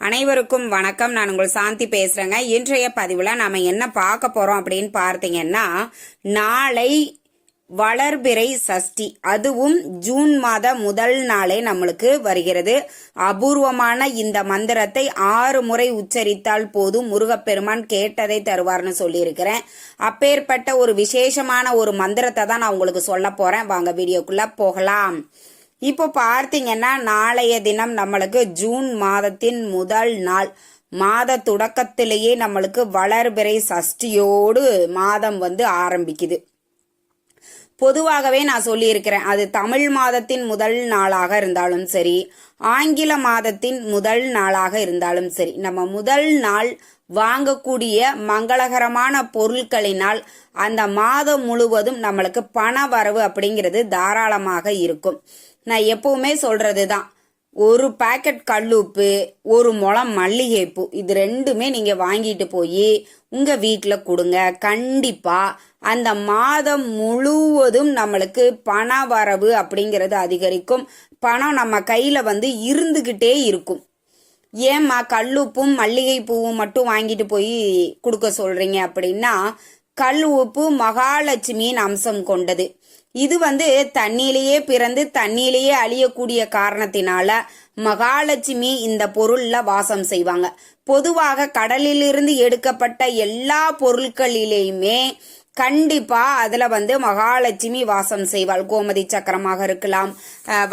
அனைவருக்கும் வணக்கம். நான் உங்கள் சாந்தி பேசுறேங்க. இன்றைய பதிவுல நாம என்ன பார்க்க போறோம் அப்படின்னு பார்த்தீங்கன்னா நாளை வளர்பிறை சஷ்டி. அதுவும் ஜூன் மாத முதல் நாளே நம்மளுக்கு வருகிறது. அபூர்வமான இந்த மந்திரத்தை ஆறு முறை உச்சரித்தால் போதும். முருகப்பெருமான் கேட்டதை தருவார்னு சொல்லியிருக்கிறேன். அப்பேற்பட்ட ஒரு விசேஷமான ஒரு மந்திரத்தை தான் நான் உங்களுக்கு சொல்ல போறேன். வாங்க வீடியோக்குள்ள போகலாம். இப்போ பார்த்தீங்கன்னா நாளைய தினம் நம்மளுக்கு ஜூன் மாதத்தின் முதல் நாள். மாத தொடக்கத்திலேயே நம்மளுக்கு வளர்பிறை சஷ்டியோடு மாதம் வந்து ஆரம்பிக்குது. பொதுவாகவே நான் சொல்லியிருக்கிறேன் அது தமிழ் மாதத்தின் முதல் நாளாக இருந்தாலும் சரி ஆங்கில மாதத்தின் முதல் நாளாக இருந்தாலும் சரி. நம்ம முதல் நாள் வாங்கக்கூடிய மங்களகரமான பொருட்களினால் அந்த மாதம் முழுவதும் நம்மளுக்கு பண வரவு அப்படிங்கிறது தாராளமாக இருக்கும். நான் எப்பவுமே சொல்றது தான் ஒரு பேக்கெட் கல்லுப்பு ஒரு முளம் மல்லிகைப்பூ இது ரெண்டுமே நீங்க வாங்கிட்டு போய் உங்க வீட்டில் கொடுங்க. கண்டிப்பா அந்த மாதம் முழுவதும் நம்மளுக்கு பண வரவு அப்படிங்கிறது அதிகரிக்கும். பணம் நம்ம கையில வந்து இருந்துகிட்டே இருக்கும். ஏம்மா கல்லுப்பும் மல்லிகைப்பூவும் மட்டும் வாங்கிட்டு போய் கொடுக்க சொல்றீங்க அப்படின்னா கல் உப்பு மகாலட்சுமியின் அம்சம் கொண்டது. இது வந்து தண்ணியிலேயே பிறந்து தண்ணியிலேயே அழியக்கூடிய காரணத்தினால மகாலட்சுமி இந்த பொருள்ல வாசம் செய்வாங்க. பொதுவாக கடலிலிருந்து எடுக்கப்பட்ட எல்லா பொருட்களிலேயுமே கண்டிப்பா அதுல வந்து மகாலட்சுமி வாசம் செய்வாள். கோமதி சக்கரமாக இருக்கலாம்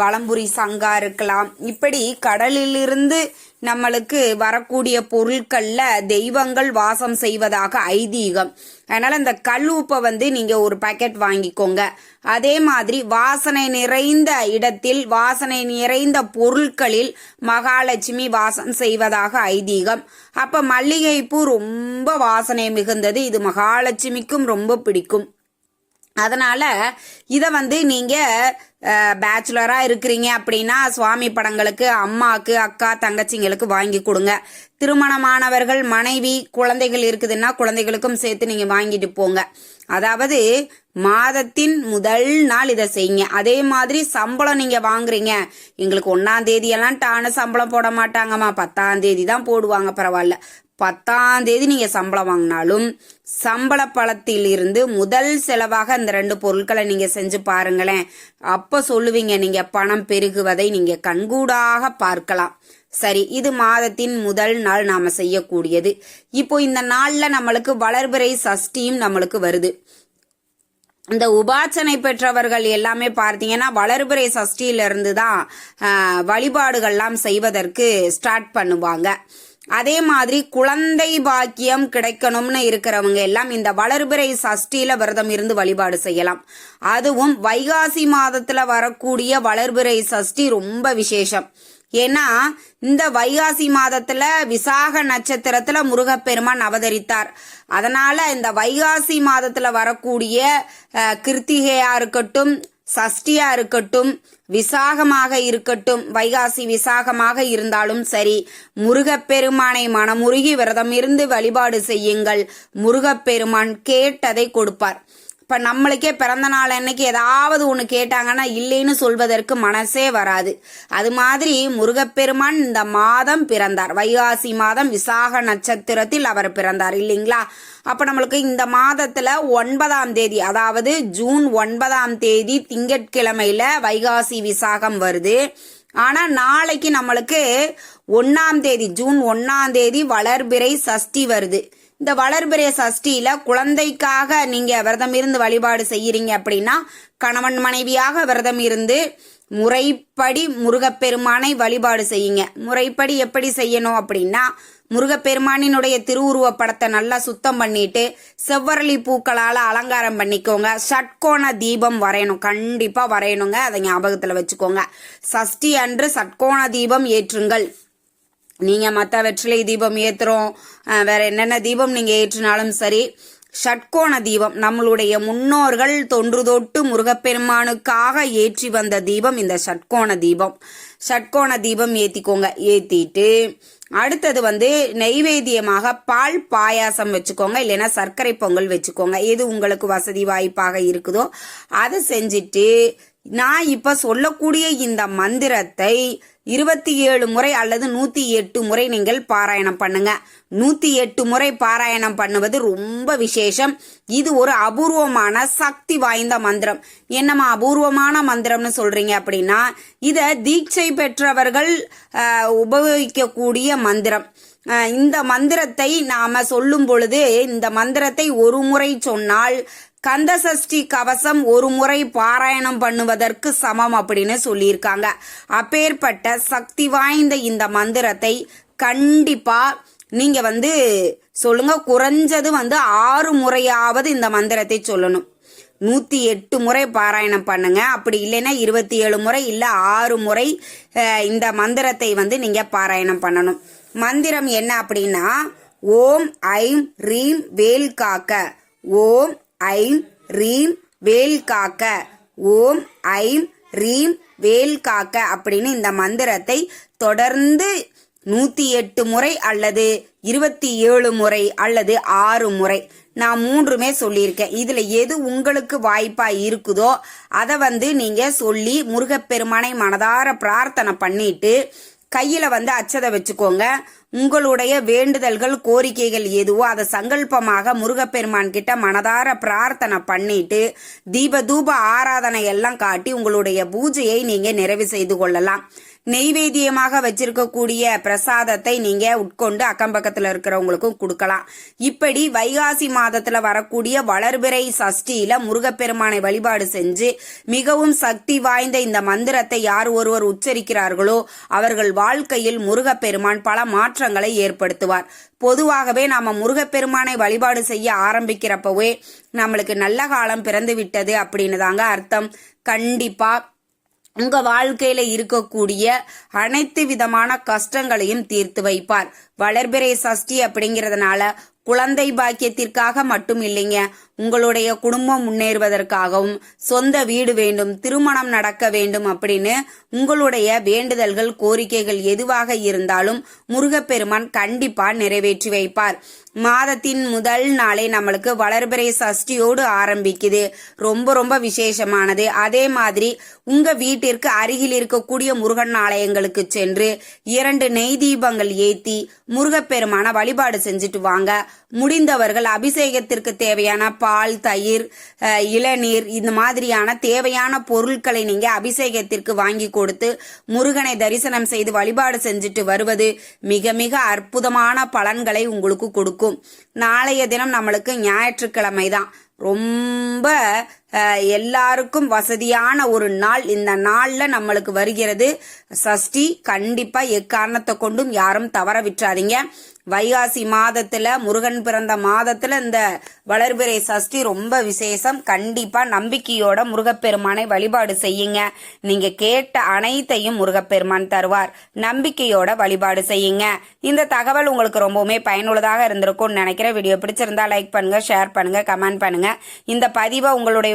வளம்புரி வலம்புரி சங்கா இருக்கலாம். இப்படி கடலிலிருந்து நம்மளுக்கு வரக்கூடிய பொருட்கள்ல தெய்வங்கள் வாசம் செய்வதாக ஐதீகம். அதனால இந்த கல் உப்பை வந்து நீங்க ஒரு பாக்கெட் வாங்கிக்கோங்க. அதே மாதிரி வாசனை நிறைந்த இடத்தில் வாசனை நிறைந்த பொருட்களில் மகாலட்சுமி வாசம் செய்வதாக ஐதீகம். அப்ப மல்லிகைப்பூ ரொம்ப வாசனை மிகுந்தது. இது மகாலட்சுமிக்கும் ரொம்ப பிடிக்கும். அதனால இதை வந்து நீங்க பேச்சுலராக இருக்கிறீங்க அப்படின்னா சுவாமி படங்களுக்கு அம்மாக்கு அக்கா தங்கச்சிங்களுக்கு வாங்கி கொடுங்க. திருமணமானவர்கள் மனைவி குழந்தைகள் இருக்குதுன்னா குழந்தைகளுக்கும் சேர்த்து நீங்க வாங்கிட்டு போங்க. அதாவது மாதத்தின் முதல் நாள் இதை செய்யுங்க. அதே மாதிரி சம்பளம் நீங்க வாங்குறீங்க. எங்களுக்கு ஒன்னாம் தேதி எல்லாம் சம்பளம் போட மாட்டாங்கம்மா. பத்தாம் தேதி தான் போடுவாங்க பரவாயில்ல. பத்தாம் தேதி நீங்க சம்பளம் வாங்கினாலும் சம்பள பழத்தில் இருந்து முதல் செலவாக அந்த ரெண்டு பொருட்களை நீங்க செஞ்சு பாருங்களேன். அப்ப சொல்லுவீங்க நீங்க பணம் பெருகுவதை நீங்க கண்கூடாக பார்க்கலாம். சரி இது மாதத்தின் முதல் நாள் நாம செய்யக்கூடியது. இப்போ இந்த நாள்ல நம்மளுக்கு வளர்பிறை சஷ்டியும் நம்மளுக்கு வருது. இந்த உபாசனை பெற்றவர்கள் எல்லாமே பார்த்தீங்கன்னா வளர்பிறை சஷ்டியிலிருந்து தான் வழிபாடுகள்லாம் செய்வதற்கு ஸ்டார்ட் பண்ணுவாங்க. அதே மாதிரி குழந்தை பாக்கியம் கிடைக்கணும்னு இருக்கிறவங்க எல்லாம் இந்த வளர்பிறை சஷ்டியில விரதம் இருந்து வழிபாடு செய்யலாம். அதுவும் வைகாசி மாதத்துல வரக்கூடிய வளர்பிறை சஷ்டி ரொம்ப விசேஷம். ஏன்னா இந்த வைகாசி மாதத்துல விசாக நட்சத்திரத்துல முருகப்பெருமான் அவதரித்தார். அதனால இந்த வைகாசி மாதத்துல வரக்கூடிய கிருத்திகையா இருக்கட்டும் சஷ்டியா இருக்கட்டும் விசாகமாக இருக்கட்டும் வைகாசி விசாகமாக இருந்தாலும் சரி முருகப்பெருமானை மனமுருகி விரதம் இருந்து வழிபாடு செய்யுங்கள். முருகப்பெருமான் கேட்டதை கொடுப்பார். இப்ப நம்மளுக்கே பிறந்த நாள் அன்னைக்கு ஏதாவது ஒன்று கேட்டாங்கன்னா இல்லைன்னு சொல்வதற்கு மனசே வராது. அது மாதிரி முருகப்பெருமான் இந்த மாதம் பிறந்தார். வைகாசி மாதம் விசாக நட்சத்திரத்தில் அவர் பிறந்தார் இல்லைங்களா? அப்ப நம்மளுக்கு இந்த மாதத்துல ஒன்பதாம் தேதி அதாவது ஜூன் ஒன்பதாம் தேதி திங்கட்கிழமையில வைகாசி விசாகம் வருது. ஆனா நாளைக்கு நம்மளுக்கு ஒன்னாம் தேதி ஜூன் ஒன்னாம் தேதி வளர்பிறை சஷ்டி வருது. இந்த வளர்பிறை சஷ்டியில குழந்தைக்காக நீங்க விரதம் இருந்து வழிபாடு செய்யறீங்க அப்படின்னா கணவன் மனைவியாக விரதம் இருந்து முறைப்படி முருகப்பெருமானை வழிபாடு செய்யுங்க. முறைப்படி எப்படி செய்யணும் அப்படின்னா முருகப்பெருமானினுடைய திருவுருவ படத்தை நல்லா சுத்தம் பண்ணிட்டு செவ்வரளி பூக்களால் அலங்காரம் பண்ணிக்கோங்க. சட்கோண தீபம் வரையணும். கண்டிப்பாக வரையணுங்க. அதை ஞாபகத்தில் வச்சுக்கோங்க. சஷ்டி அன்று சட்கோண தீபம் ஏற்றுங்கள். நீங்கள் மற்ற வெற்றிலை தீபம் ஏற்றுறோம் வேறு வேற என்னென்ன தீபம் நீங்கள் ஏற்றினாலும் சரி ஷட்கோண தீபம் நம்மளுடைய முன்னோர்கள் தொன்று தொட்டு முருகப்பெருமானுக்காக ஏற்றி வந்த தீபம் இந்த ஷட்கோண தீபம். ஷட்கோண தீபம் ஏற்றிக்கோங்க ஏற்றிட்டு அடுத்தது வந்து நெய்வேத்தியமாக பால் பாயாசம் வச்சுக்கோங்க. இல்லைன்னா சர்க்கரை பொங்கல் வச்சுக்கோங்க. எது உங்களுக்கு வசதி வாய்ப்பாக இருக்குதோ அதை செஞ்சுட்டு நான் இப்ப சொல்லக்கூடிய இந்த மந்திரத்தை இருபத்தி ஏழு முறை அல்லது நூத்தி எட்டு முறை நீங்கள் பாராயணம் பண்ணுங்க. நூத்தி எட்டு முறை பாராயணம் பண்ணுவது ரொம்ப விசேஷம். இது ஒரு அபூர்வமான சக்தி வாய்ந்த மந்திரம். என்னம்மா அபூர்வமான மந்திரம்னு சொல்றீங்க அப்படின்னா இத தீட்சை பெற்றவர்கள் உபயோகிக்கக்கூடிய மந்திரம். இந்த மந்திரத்தை நாம சொல்லும் பொழுது இந்த மந்திரத்தை ஒரு முறை சொன்னால் கந்தசஷ்டி கவசம் ஒரு முறை பாராயணம் பண்ணுவதற்கு சமம் அப்படின்னு சொல்லியிருக்காங்க. அப்பேற்பட்ட சக்தி வாய்ந்த இந்த மந்திரத்தை கண்டிப்பா நீங்க வந்து சொல்லுங்க. குறைஞ்சது வந்து ஆறு முறையாவது இந்த மந்திரத்தை சொல்லணும். நூத்தி எட்டு முறை பாராயணம் பண்ணுங்க. அப்படி இல்லைன்னா இருபத்தி ஏழு முறை இல்ல ஆறு முறை இந்த மந்திரத்தை வந்து நீங்க பாராயணம் பண்ணணும். மந்திரம் என்ன அப்படின்னா ஓம் ஐம் ரீம் வேல் காக்க. ஓம் ஐம் ரீம் வேல் காக்க. ஓம் ஐம் ரீம் வேல் காக்க அப்படின்னு இந்த மந்திரத்தை தொடர்ந்து நூத்தி எட்டு முறை அல்லது இருபத்தி ஏழு முறை அல்லது ஆறு முறை நான் மூன்றுமே சொல்லியிருக்கேன். இதுல எது உங்களுக்கு வாய்ப்பா இருக்குதோ அதை வந்து நீங்க சொல்லி முருகப்பெருமானை மனதார பிரார்த்தனை பண்ணிட்டு கையில வந்து அச்சதை வச்சுக்கோங்க. உங்களுடைய வேண்டுதல்கள் கோரிக்கைகள் எதுவோ அதை சங்கல்பமாக முருகப்பெருமான் கிட்ட மனதார பிரார்த்தனை பண்ணிட்டு தீப தூப ஆராதனை எல்லாம் காட்டி உங்களுடைய பூஜையை நீங்க நிறைவு செய்து கொள்ளலாம். நெய்வேத்தியமாக வச்சிருக்கக்கூடிய பிரசாதத்தை நீங்க உட்கொண்டு அக்கம் பக்கத்துல இருக்கிறவங்களுக்கும் கொடுக்கலாம். இப்படி வைகாசி மாதத்துல வரக்கூடிய வளர்பிறை சஷ்டியில முருகப்பெருமானை வழிபாடு செஞ்சு மிகவும் சக்தி வாய்ந்த இந்த மந்திரத்தை யார் ஒருவர் உச்சரிக்கிறார்களோ அவர்கள் வாழ்க்கையில் முருகப்பெருமான் பல மாற்றங்களை ஏற்படுத்துவார். பொதுவாகவே நாம முருகப்பெருமானை வழிபாடு செய்ய ஆரம்பிக்கிறப்பவே நம்மளுக்கு நல்ல காலம் பிறந்து விட்டது அப்படின்னு தாங்க அர்த்தம். கண்டிப்பா உங்க வாழ்க்கையில இருக்கக்கூடிய அனைத்து விதமான கஷ்டங்களையும் தீர்த்து வைப்பார். வளர்பிறை சஷ்டி அப்படிங்கிறதுனால குழந்தை பாக்கியத்திற்காக மட்டும் இல்லைங்க. உங்களுடைய குடும்பம் முன்னேறுவதற்காகவும் சொந்த வீடு வேண்டும் திருமணம் நடக்க வேண்டும் அப்படின்னு உங்களுடைய வேண்டுதல்கள் கோரிக்கைகள் எதுவாக இருந்தாலும் முருகப்பெருமான் கண்டிப்பா நிறைவேற்றி வைப்பார். மாதத்தின் முதல் நாளே நம்மளுக்கு வளர்பிறை சஷ்டியோடு ஆரம்பிக்குது. ரொம்ப ரொம்ப விசேஷமானது. அதே மாதிரி உங்க வீட்டிற்கு அருகில் இருக்கக்கூடிய முருகன் ஆலயங்களுக்கு சென்று இரண்டு நெய் தீபங்கள் ஏத்தி முருகப்பெருமான வழிபாடு செஞ்சுட்டு வாங்க. முடிந்தவர்கள் அபிஷேகத்திற்கு தேவையான பால் தயிர் இளநீர் இந்த மாதிரியான தேவையான பொருட்களை நீங்க அபிஷேகத்திற்கு வாங்கி கொடுத்து முருகனை தரிசனம் செய்து வழிபாடு செஞ்சுட்டு வருவது மிக மிக அற்புதமான பலன்களை உங்களுக்கு கொடுக்கும். நாளைய தினம் நம்மளுக்கு ஞாயிற்றுக்கிழமை தான் ரொம்ப எல்லாருக்கும் வசதியான ஒரு நாள் இந்த நாளில் நம்மளுக்கு வருகிறது. சஷ்டி கண்டிப்பாக எக்காரணத்தை கொண்டும் யாரும் தவற விட்டுறாதீங்க. வைகாசி மாதத்தில் முருகன் பிறந்த மாதத்தில் இந்த வளர்பிறை சஷ்டி ரொம்ப விசேஷம். கண்டிப்பாக நம்பிக்கையோட முருகப்பெருமானை வழிபாடு செய்யுங்க. நீங்கள் கேட்ட அனைத்தையும் முருகப்பெருமான் தருவார். நம்பிக்கையோட வழிபாடு செய்யுங்க. இந்த தகவல் உங்களுக்கு ரொம்பவுமே பயனுள்ளதாக இருந்திருக்கும்னு நினைக்கிறேன். வீடியோ பிடிச்சிருந்தா லைக் பண்ணுங்கள் ஷேர் பண்ணுங்கள் கமெண்ட் பண்ணுங்கள் இந்த பதிவை உங்களுடைய